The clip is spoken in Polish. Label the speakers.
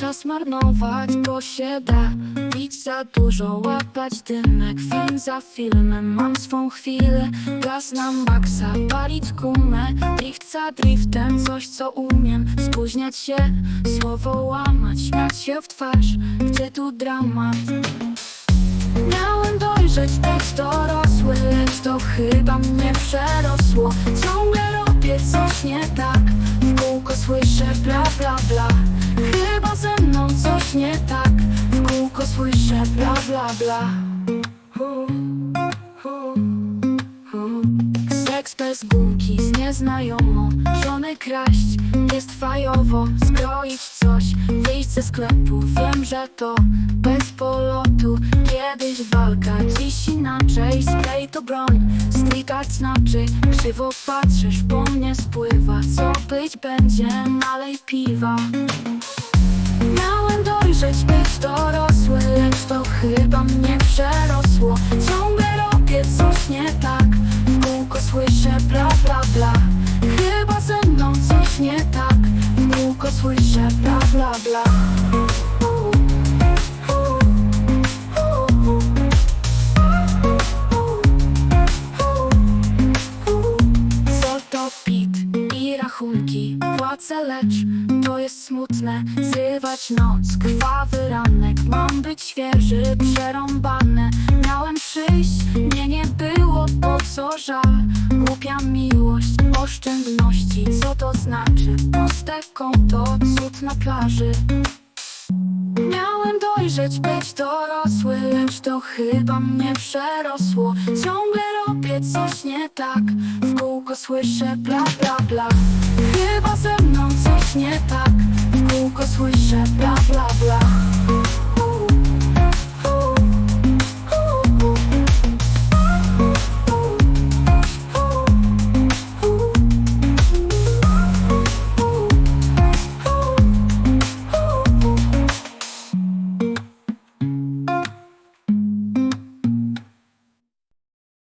Speaker 1: czas marnować, bo się da Pić za dużo, łapać dymek. Film za filmem, mam swą chwilę. Gaz na maksa, palić gumę. Drift za driftem, coś co umiem Spóźniać się, słowo łamać Śmiać się w twarz, gdzie tu dramat Miałem dojrzeć, być dorosły Lecz to chyba mnie przerosło. Ciągle robię coś nie tak bla. Bla bla Hu, hu, hu. Seks bez gumki z nieznajomą. Żony kraść jest fajowo. Skroić coś, wyjść ze sklepu. Wiem, że to bez polotu. Kiedyś walka, dziś inaczej Spray to broń, strikać znaczy Krzywo patrzysz, po mnie spływa. Co być będzie, nalej piwa chyba mnie przerosło. Ciągle robię coś nie tak. W kółko słyszę bla bla bla. Chyba ze mną coś nie tak. W kółko słyszę bla bla bla. Co to pit i rachunki Płacę, lecz smutne Zrywać noc, krwawy ranek Mam być świeży, przerąbane Miałem przyjść, mnie nie było Po co żal, głupia miłość Oszczędności, co to znaczy? Puste konto, cud na plaży. Miałem dojrzeć, być dorosły, lecz to chyba mnie przerosło. Ciągle robię coś nie tak, w kółko słyszę bla bla bla